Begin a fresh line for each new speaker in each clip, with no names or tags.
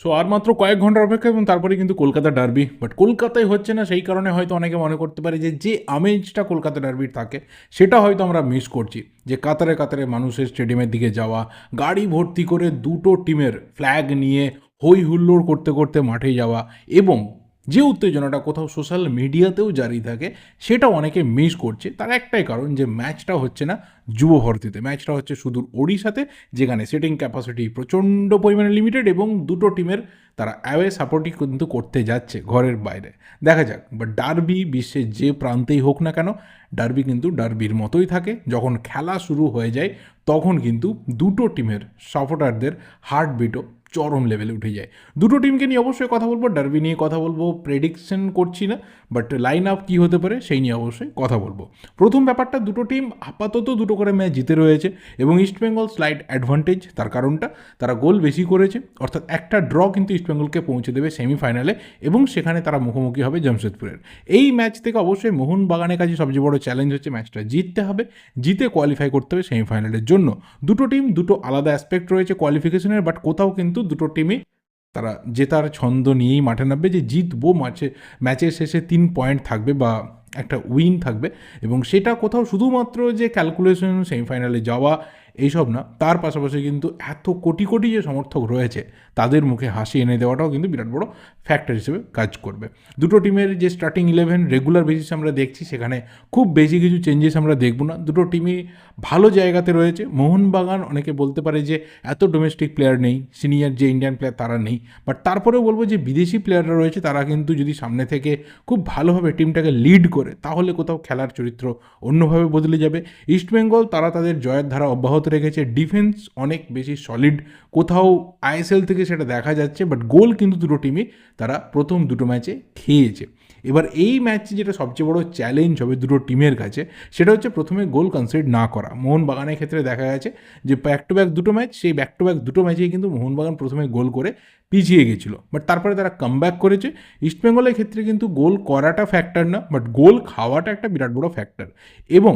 So আর মাত্র কয়েক ঘণ্টার অপেক্ষা এবং তারপরে কিন্তু কলকাতা ডার্বি বাট কলকাতায় হচ্ছে না, সেই কারণে হয়তো অনেকে মনে করতে পারে যে যে আমেজটা কলকাতা ডার্বির থাকে, সেটা হয়তো আমরা মিস করছি। যে কাতারে কাতারে মানুষের স্টেডিয়ামের দিকে যাওয়া, গাড়ি ভর্তি করে দুটো টিমের ফ্ল্যাগ নিয়ে হই হুল্লোড় করতে করতে মাঠে যাওয়া এবং যে উত্তেজনাটা কোথাও সোশ্যাল মিডিয়াতেও জারি থাকে, সেটা অনেকে মিস করছে। তার একটাই কারণ যে ম্যাচটা হচ্ছে না যুব ভারতীতে ম্যাচটা হচ্ছে সুদূর ওড়িশাতে, যেখানে সেটিং ক্যাপাসিটি প্রচণ্ড পরিমাণে লিমিটেড এবং দুটো টিমের তারা অ্যাওয়ে সাপোর্টই কিন্তু করতে যাচ্ছে ঘরের বাইরে। দেখা যাক বাট ডার্বি বিশ্বের যে প্রান্তেই হোক না কেন ডার্বি কিন্তু ডার্বির মতোই থাকে। যখন খেলা শুরু হয়ে যায়, তখন কিন্তু দুটো টিমের সাপোর্টারদের হার্টবিটও চরম লেভেলে উঠে যায়। দুটো টিমকে নিয়ে অবশ্যই কথা বলব ডার্বি নিয়ে কথা বলব প্রেডিকশন করছি না বাট লাইন আপ কী হতে পারে সেই নিয়ে অবশ্যই কথা বলব। প্রথম ব্যাপারটা, দুটো টিম আপাতত দুটো করে ম্যাচ জিতে রয়েছে এবং ইস্টবেঙ্গল স্লাইড অ্যাডভান্টেজ তার কারণটা তারা গোল বেশি করেছে, অর্থাৎ একটা ড্র কিন্তু ইস্টবেঙ্গলকে পৌঁছে দেবে সেমিফাইনালে এবং সেখানে তারা মুখোমুখি হবে জামশেদপুরের এই ম্যাচ থেকে অবশ্যই মোহনবাগানের কাছে সবচেয়ে বড় চ্যালেঞ্জ হচ্ছে ম্যাচটা জিততে হবে, জিতে কোয়ালিফাই করতে হবে সেমিফাইনালের জন্য। দুটো টিম দুটো আলাদা অ্যাসপেক্ট রয়েছে কোয়ালিফিকেশনের বাট কোথাও কিন্তু দুটো টিমে তারা জেতার ছন্দ নিয়েই মাঠে নামবে যে জিতবো ম্যাচে ম্যাচের শেষে তিন পয়েন্ট থাকবে বা একটা উইন থাকবে এবং সেটা কোথাও শুধুমাত্র যে ক্যালকুলেশন সেমিফাইনালে যাওয়া এইসব না, তার পাশাপাশি কিন্তু এত কোটি কোটি যে সমর্থক রয়েছে, তাদের মুখে হাসি এনে দেওয়াটাও কিন্তু বিরাট বড় ফ্যাক্টর হিসেবে কাজ করবে। দুটো টিমের যে স্টার্টিং ইলেভেন রেগুলার বেসিস আমরা দেখছি, সেখানে খুব বেশি কিছু চেঞ্জেস আমরা দেখব না। দুটো টিমই ভালো জায়গাতে রয়েছে। মোহনবাগান অনেকে বলতে পারে যে এত ডোমেস্টিক প্লেয়ার নেই সিনিয়র যে ইন্ডিয়ান প্লেয়ার তারা নেই বাট তারপরেও বলব যে বিদেশি প্লেয়াররা রয়েছে, তারা কিন্তু যদি সামনে থেকে খুব ভালোভাবে টিমটাকে লিড করে, তাহলে কোথাও খেলার চরিত্র অন্যভাবে বদলে যাবে। ইস্টবেঙ্গল তারা তাদের জয়ের ধারা অব্যাহত রেখেছে। ডিফেন্স অনেক বেশি সলিড কোথাও আইএসএল থেকে সেটা দেখা যাচ্ছে বাট গোল কিন্তু দুটো টিমই তারা প্রথম দুটো ম্যাচে খেয়েছে। এবার এই ম্যাচে যেটা সবচেয়ে বড় চ্যালেঞ্জ হবে দুটো টিমের কাছে, সেটা হচ্ছে প্রথমে গোল কনসিড না করা। মোহনবাগানের ক্ষেত্রে দেখা গেছে যে ব্যাক টু ব্যাক দুটো ম্যাচ সেই ব্যাক টু ব্যাক দুটো ম্যাচেই কিন্তু মোহনবাগান প্রথমে গোল করে পিছিয়ে গেছিল। বাট তারপরে তারা কামব্যাক করেছে। ইস্টবেঙ্গলের ক্ষেত্রে কিন্তু গোল করাটা ফ্যাক্টর না বাট গোল খাওয়াটা একটা বিরাট বড় ফ্যাক্টর এবং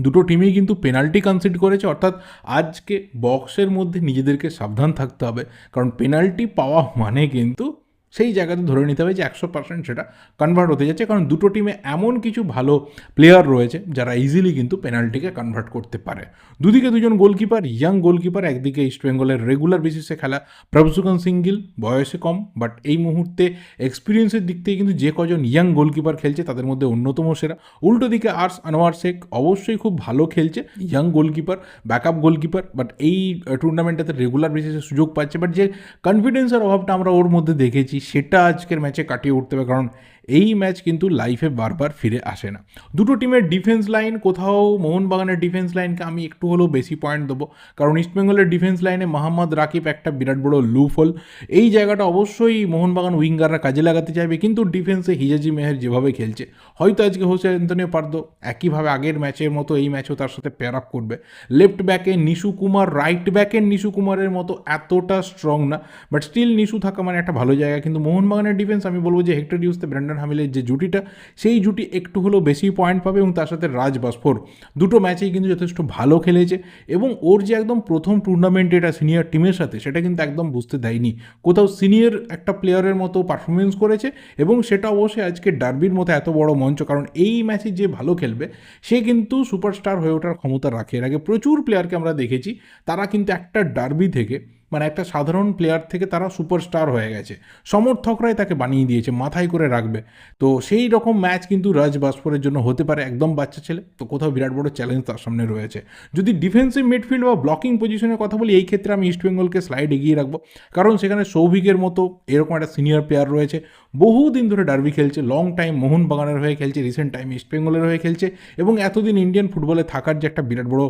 দুটো টিমই কিন্তু পেনাল্টি কনসিড করেছে, অর্থাৎ আজকে বক্সের মধ্যে নিজেদেরকে সাবধান থাকতে হবে। কারণ পেনাল্টি পাওয়া মানে কিন্তু সেই জায়গাতে ধরে নিতে হবে যে একশো পার্সেন্ট সেটা কনভার্ট হতে যাচ্ছে। কারণ দুটো টিমে এমন কিছু ভালো প্লেয়ার রয়েছে যারা ইজিলি কিন্তু পেনাল্টিকে কনভার্ট করতে পারে। দুদিকে দুজন গোলকিপার ইয়াং গোলকিপার একদিকে ইস্টবেঙ্গলের রেগুলার বেসিসে খেলা। প্রভসুকান সিঙ্গিল বয়সে কম বাট এই মুহূর্তে এক্সপিরিয়েন্সের দিক থেকে কিন্তু যে কজন ইয়াং গোলকিপার খেলছে তাদের মধ্যে অন্যতম সেরা। উল্টো দিকে আর্স আনোয়ার শেখ অবশ্যই খুব ভালো খেলছে young goalkeeper backup goalkeeper but এই টুর্নামেন্টটাতে রেগুলার বেসিসে সুযোগ পাচ্ছে। বাট যে কনফিডেন্সের অভাবটা আমরা ওর মধ্যে দেখেছি সেটা আজকের ম্যাচে কাটিয়ে উঠতে হবে। কারণ এই ম্যাচ কিন্তু লাইফে বারবার ফিরে আসে না। দুটো টিমের ডিফেন্স লাইন কোথাও মোহনবাগানের ডিফেন্স লাইনকে আমি একটু হলেও বেশি পয়েন্ট দেবো। কারণ ইস্টবেঙ্গলের ডিফেন্স লাইনে মোহাম্মদ রাকিব একটা বিরাট বড় লুপ হল এই জায়গাটা অবশ্যই মোহনবাগান উইঙ্গাররা কাজে লাগাতে চাইবে, কিন্তু ডিফেন্সে হিজাজি মেহের যেভাবে খেলছে, হয়তো আজকে হোসে অ্যান্তনিও পারদো একইভাবে আগের ম্যাচের মতো এই ম্যাচও তার সাথে পেয়ার আপ করবে। লেফট ব্যাকে নিশু কুমার রাইট ব্যাকের নিশু কুমারের মতো এতটা স্ট্রং না। বাট স্টিল নিশু থাকা মানে একটা ভালো জায়গা। কিন্তু মোহনবাগানের ডিফেন্স আমি বলব যে হেক্টর ইউসতে ব্র্যান্ডন হামিলের যে জুটিটা, সেই জুটি একটু হলেও বেশি পয়েন্ট পাবে এবং তার সাথে রাজ বাসফোর। দুটো ম্যাচেই কিন্তু যথেষ্ট ভালো খেলেছে এবং ওর যে একদম প্রথম টুর্নামেন্ট এটা সিনিয়র টিমের সাথে, সেটা কিন্তু একদম বুঝতে দেয়নি। কোথাও সিনিয়র একটা প্লেয়ারের মতো পারফরমেন্স করেছে এবং সেটা অবশ্যই আজকে ডার্বির মতো এত বড় মঞ্চ, কারণ এই ম্যাচে যে ভালো খেলবে, সে কিন্তু সুপারস্টার হয়ে ওঠার ক্ষমতা রাখে। এর আগে প্রচুর প্লেয়ারকে আমরা দেখেছি, তারা কিন্তু একটা ডার্বি থেকে মানে একটা সাধারণ প্লেয়ার থেকে তারা সুপারস্টার হয়ে গেছে। সমর্থকরাই তাকে বানিয়ে দিয়েছে, মাথায় করে রাখবে। তো সেই রকম ম্যাচ কিন্তু রাজ বাসফোরের জন্য হতে পারে একদম বাচ্চা ছেলে। তো কোথাও বিরাট বড় চ্যালেঞ্জ তার সামনে রয়েছে। যদি ডিফেন্সিভ মিডফিল্ড বা ব্লকিং পজিশনের কথা বলি, এই ক্ষেত্রে আমি ইস্টবেঙ্গলকে স্লাইড এগিয়ে রাখব। কারণ সেখানে সৌভিকের মতো এরকম একটা সিনিয়র প্লেয়ার রয়েছে। বহুদিন ধরে ডার্বি খেলছে লং টাইম মোহনবাগানের হয়ে খেলছে রিসেন্ট টাইম ইস্টবেঙ্গলের হয়ে খেলছে এবং এতদিন ইন্ডিয়ান ফুটবলে থাকার যে একটা বিরাট বড়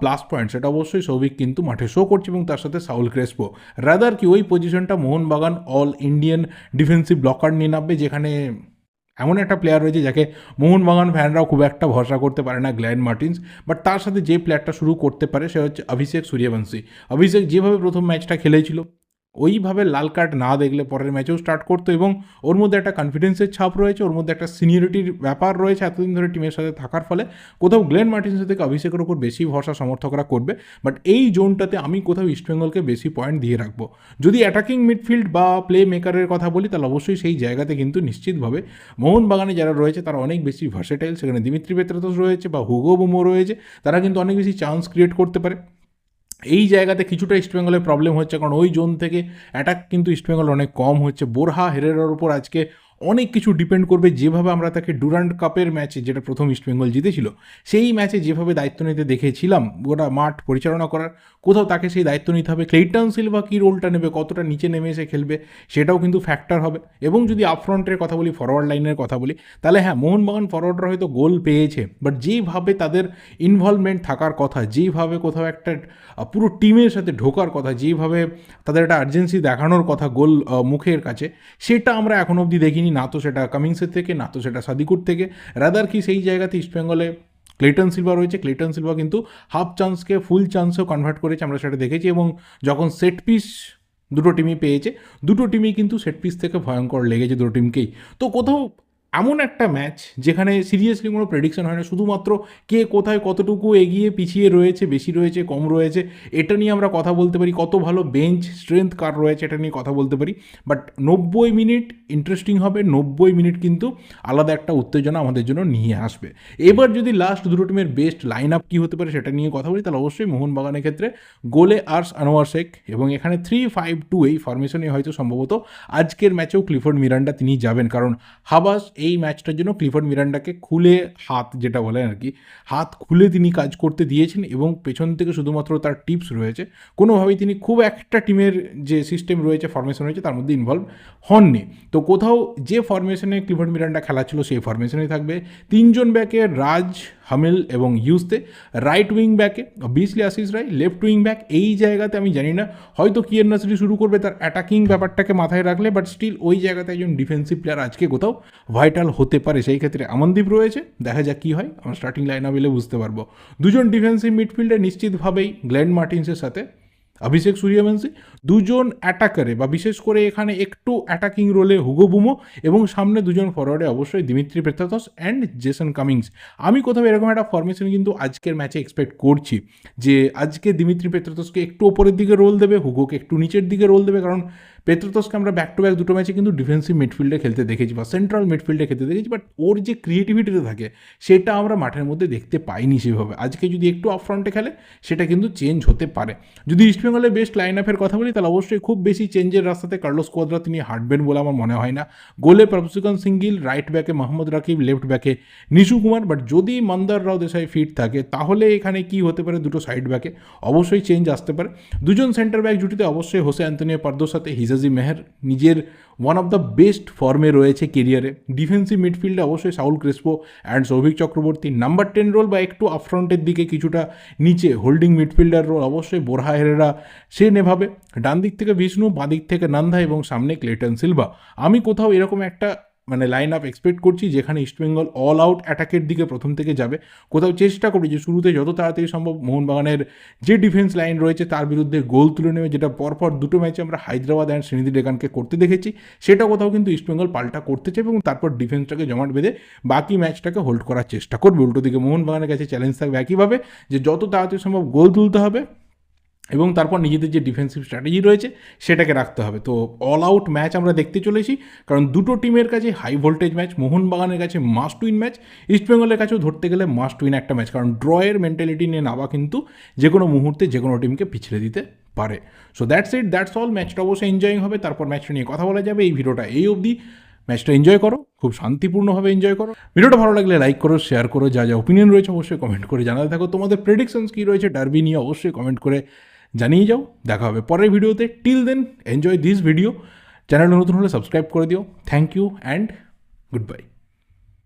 প্লাস পয়েন্ট সেটা অবশ্যই সৌভিক কিন্তু মাঠে শো করছে এবং তার সাথে সাউল ক্রেসপো রাদার কি ওই পজিশনটা Mohun Bagan all Indian defensive blocker নিয়ে নামবে, যেখানে এমন একটা প্লেয়ার রয়েছে যাকে মোহনবাগান ফ্যানরাও খুব একটা ভরসা করতে পারে না গ্ল্যান মার্টিন্স বাট তার সাথে যে প্লেয়ারটা শুরু করতে পারে, সে হচ্ছে অভিষেক সূর্যবংশী। অভিষেক যেভাবে প্রথম ম্যাচটা খেলেছিল ওইভাবে লাল কার্ড না দেখলে পরের ম্যাচেও স্টার্ট করতো এবং ওর মধ্যে একটা কনফিডেন্সের ছাপ রয়েছে, ওর মধ্যে একটা সিনিয়রিটির ব্যাপার রয়েছে এতদিন ধরে টিমের সাথে থাকার ফলে। কোথাও গ্লেন মার্টিন্সের থেকে অভিষেকের উপর বেশি ভরসা সমর্থকরা করবে বাট এই জোনটাতে আমি কোথাও ইস্টবেঙ্গলকে বেশি পয়েন্ট দিয়ে রাখব। যদি অ্যাটাকিং মিডফিল্ড বা প্লে মেকারের কথা বলি, তাহলে অবশ্যই সেই জায়গাতে কিন্তু নিশ্চিতভাবে মোহনবাগানে যারা রয়েছে, তারা অনেক বেশি ভার্সেটাইল সেখানে দিমিত্রি পেত্রাতোস রয়েছে বা হুগো বুমো রয়েছে, তারা কিন্তু অনেক বেশি চান্স ক্রিয়েট করতে পারে। এই জায়গাতে কিছুটা ইস্টবেঙ্গলের প্রবলেম হচ্ছে, কারণ ওই জোন থেকে অ্যাটাক কিন্তু ইস্টবেঙ্গল অনেক কম হচ্ছে। বোরহা, হেরেরার উপর আজকে অনেক কিছু ডিপেন্ড করবে যেভাবে আমরা তাকে ডুরান্ড কাপের ম্যাচে যেটা প্রথম ইস্টবেঙ্গল জিতেছিল, সেই ম্যাচে যেভাবে দায়িত্ব নিতে দেখেছিলাম, গোটা মাঠ পরিচালনা করার, কোথাও তাকে সেই দায়িত্ব নিতে হবে। ক্লেইটন সিলভা কী রোলটা নেবে, কতটা নিচে নেমে এসে খেলবে, সেটাও কিন্তু ফ্যাক্টর হবে। এবং যদি আপফ্রন্টের কথা বলি ফরওয়ার্ড লাইনের কথা বলি, তাহলে হ্যাঁ মোহনবাগান ফরওয়ার্ডরা হয়তো গোল পেয়েছে বাট যেইভাবে তাদের ইনভলভমেন্ট থাকার কথা যেইভাবে কোথাও একটা পুরো টিমের সাথে ঢোকার কথা যেইভাবে তাদের একটা আর্জেন্সি দেখানোর কথা গোল মুখের কাছে, সেটা আমরা এখন অবধি দেখিনি। না তো সেটা কামিংসের থেকে, না তো সেটা সাদিকুর থেকে। রাদার কি সেই জায়গাতে ইস্টবেঙ্গলে ক্লেটন সিলভা রয়েছে। ক্লেটন সিলভা কিন্তু হাফ চান্সকে ফুল চান্সেও কনভার্ট করেছে, আমরা সেটা দেখেছি এবং যখন সেট পিস দুটো টিমই পেয়েছে, দুটো টিমই কিন্তু সেট পিস থেকে ভয়ঙ্কর লেগেছে দুটো টিমকেই তো কোথাও এমন একটা ম্যাচ যেখানে সিরিয়াসলি কোনো প্রেডিকশন হয় না, শুধুমাত্র কে কোথায় কতটুকু এগিয়ে পিছিয়ে রয়েছে, বেশি রয়েছে, কম রয়েছে, এটা নিয়ে আমরা কথা বলতে পারি, কত ভালো বেঞ্চ স্ট্রেংথ কার রয়েছে এটা নিয়ে কথা বলতে পারি বাট নব্বই মিনিট ইন্টারেস্টিং হবে, নব্বই মিনিট কিন্তু আলাদা একটা উত্তেজনা আমাদের জন্য নিয়ে আসবে। এবার যদি লাস্ট দুটো টিমের বেস্ট লাইন আপ কী হতে পারে সেটা নিয়ে কথা বলি, তাহলে অবশ্যই মোহনবাগানের ক্ষেত্রে গোলে আর্স আনোয়ার শেখ এবং এখানে থ্রি ফাইভ টু এই ফরমেশনে হয়তো সম্ভবত আজকের ম্যাচেও ক্লিফোর্ড মিরান্ডা তিনি যাবেন, কারণ হাবাস এই ম্যাচটার জন্য ক্লিফোর্ড মিরান্ডাকে খুলে হাত যেটা বলেন আর কি, হাত খুলে তিনি কাজ করতে দিয়েছেন এবং পেছন থেকে শুধুমাত্র তার টিপস রয়েছে। কোনোভাবেই তিনি খুব একটা টিমের যে সিস্টেম রয়েছে ফরমেশন রয়েছে, তার মধ্যে ইনভলভ হননি। তো কোথাও যে ফরমেশনে ক্লিফোর্ড মিরান্ডা খেলা ছিল, সেই ফরমেশনেই থাকবে। তিনজন ব্যাকে রাজ হামিল এবং ইউসতে রাইট উইং ব্যাকে Beasley Ashish Rai left wing back এই জায়গাতে আমি জানি না, হয়তো কিয়ার নাসরি শুরু করবে তার অ্যাটাকিং ব্যাপারটাকে মাথায় রাখলে বাট স্টিল ওই জায়গাতে একজন ডিফেন্সিভ প্লেয়ার আজকে কোথাও ভাইটাল হতে পারে। সেই ক্ষেত্রে আমনদীপ রয়েছে, দেখা যাক কী হয়, আমার স্টার্টিং লাইন আপ বুঝতে পারব। দুজন ডিফেন্সিভ মিডফিল্ডে নিশ্চিতভাবেই গ্ল্যান্ড মার্টিন্সের সাথে অভিষেক সূর্যবংশী দুজন অ্যাটাকারে বা বিশেষ করে এখানে একটু অ্যাটাকিং রোলে হুগো বুমো এবং সামনে দুজন ফরওয়ার্ডে অবশ্যই Dimitri Petratos and Jason Cummings আমি কোথাও এরকম একটা ফরমেশন কিন্তু আজকের ম্যাচে এক্সপেক্ট করছি যে আজকে দিমিত্রি পেত্রাতসকে একটু ওপরের দিকে রোল দেবে হুগোকে একটু নিচের দিকে রোল দেবে, কারণ পেত্রাতসকে আমরা ব্যাক টু ব্যাক দুটো ম্যাচে কিন্তু ডিফেন্সিভ মিডফিল্ডে খেলতে দেখেছি বা সেন্ট্রাল মিডফিল্ডে খেলতে দেখেছি বাট ওর যে ক্রিয়েটিভিটিটা থাকে, সেটা আমরা মাঠের মধ্যে দেখতে পাইনি সেভাবে। আজকে যদি একটু আপফ্রন্টে খেলে, সেটা কিন্তু চেঞ্জ হতে পারে। যদি ইস্টবেঙ্গলের বেস্ট লাইন আপের কথা বলি, তাহলে অবশ্যই খুব বেশি চেঞ্জের রাস্তাতে কার্লোস কোয়াদ্রা তিনি হাঁটবেন বলে আমার মনে হয় না। গোলে প্রভসিকন সিঙ্গিল রাইট ব্যাকে মোহাম্মদ রাকিব লেফট ব্যাকে নিশু কুমার বাট যদি মন্দার রাও দেশাই ফিট থাকে, তাহলে এখানে কি হতে পারে দুটো সাইড ব্যাকে অবশ্যই চেঞ্জ আসতে পারে। দুজন সেন্টার ব্যাক জুটিতে অবশ্যই হোসে অ্যান্টনিও পার্দোর সাথে হিজাজি মেহের নিজের ওয়ান অফ দ্য বেস্ট ফর্মে রয়েছে কেরিয়ারে ডিফেন্সিভ মিডফিল্ডে অবশ্যই Saul Crespo and Souvik Chakraborty. Number ten role বা একটু আপফ্রন্টের দিকে কিছুটা নিচে হোল্ডিং মিডফিল্ডার রোল অবশ্যই বোরহা হেরেরা সে নেভাবে। ডান দিক থেকে বিষ্ণু বাঁ দিক থেকে নান্দা এবং সামনে ক্লেটন সিলভা। আমি কোথাও এরকম একটা মানে লাইন আপ এক্সপেক্ট করছি যেখানে ইস্টবেঙ্গল অল আউট অ্যাটাকের দিকে প্রথম থেকে যাবে। কোথাও চেষ্টা করি যে শুরুতে যত তাড়াতাড়ি সম্ভব মোহনবাগানের যে ডিফেন্স লাইন রয়েছে তার বিরুদ্ধে গোল তুলে নেবে, যেটা পরপর দুটো ম্যাচে আমরা হায়দ্রাবাদ অ্যান্ড শ্রীনিধি ডেকানকে করতে দেখেছি। সেটা কোথাও কিন্তু ইস্টবেঙ্গল পাল্টা করতে চাইবে এবং তারপর ডিফেন্সটাকে জমাট বেঁধে বাকি ম্যাচটাকে হোল্ড করার চেষ্টা করবে। উল্টো দিকে মোহনবাগানের কাছে চ্যালেঞ্জ থাকবে একইভাবে যে যত তাড়াতাড়ি সম্ভব গোল তুলতে হবে এবং তারপর নিজেদের যে ডিফেন্সিভ স্ট্র্যাটেজি রয়েছে, সেটাকে রাখতে হবে। তো অল আউট ম্যাচ আমরা দেখতে চলেছি, কারণ দুটো টিমের কাছে হাই ভোল্টেজ ম্যাচ মোহনবাগানের কাছে মাস্ট উইন ম্যাচ ইস্টবেঙ্গলের কাছেও ধরতে গেলে মাস্ট উইন একটা ম্যাচ কারণ ড্রয়ের মেন্টালিটি নিয়ে নাবা কিন্তু যে কোনো মুহূর্তে যে কোনো টিমকে পিছলে দিতে পারে। So that's it that's all ম্যাচটা অবশ্যই এনজয়িং হবে, তারপর ম্যাচটা নিয়ে কথা বলা যাবে। এই ভিডিওটা এই অবধি। ম্যাচটা এনজয় করো, খুব শান্তিপূর্ণভাবে এনজয় করো। ভিডিওটা ভালো লাগলে লাইক করো শেয়ার করো, যা যা ওপিনিয়ন রয়েছে অবশ্যই কমেন্ট করে জানাতে থাকো। তোমাদের প্রেডিকশনস কী রয়েছে ডার্বি নিয়ে অবশ্যই কমেন্ট করে জানিয়ে যাও, দেখা হবে পরের ভিডিওতে। Till then enjoy this video channel নতুন হলে সাবস্ক্রাইব করে দিও। Thank you and goodbye